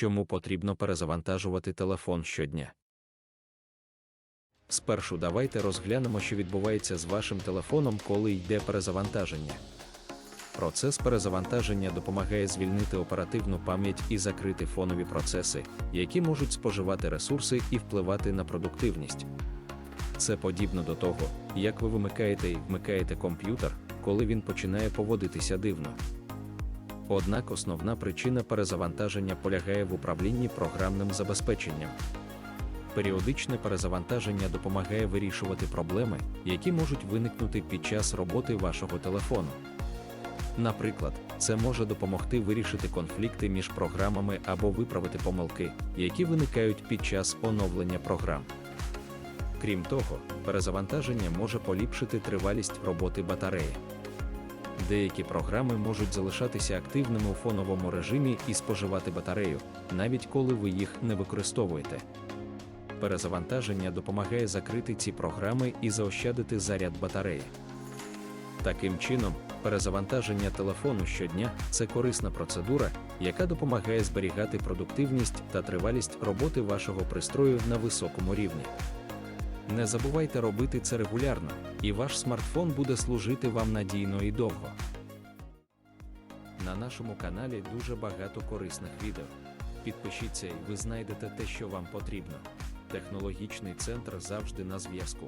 Чому потрібно перезавантажувати телефон щодня? Спершу давайте розглянемо, що відбувається з вашим телефоном, коли йде перезавантаження. Процес перезавантаження допомагає звільнити оперативну пам'ять і закрити фонові процеси, які можуть споживати ресурси і впливати на продуктивність. Це подібно до того, як ви вимикаєте і вмикаєте комп'ютер, коли він починає поводитися дивно. Однак основна причина перезавантаження полягає в управлінні програмним забезпеченням. Періодичне перезавантаження допомагає вирішувати проблеми, які можуть виникнути під час роботи вашого телефону. Наприклад, це може допомогти вирішити конфлікти між програмами або виправити помилки, які виникають під час оновлення програм. Крім того, перезавантаження може поліпшити тривалість роботи батареї. Деякі програми можуть залишатися активними у фоновому режимі і споживати батарею, навіть коли ви їх не використовуєте. Перезавантаження допомагає закрити ці програми і заощадити заряд батареї. Таким чином, перезавантаження телефону щодня це корисна процедура, яка допомагає зберігати продуктивність та тривалість роботи вашого пристрою на високому рівні. Не забувайте робити це регулярно, і ваш смартфон буде служити вам надійно і довго. На нашому каналі дуже багато корисних відео. Підпишіться і ви знайдете те, що вам потрібно. Технологічний центр завжди на зв'язку.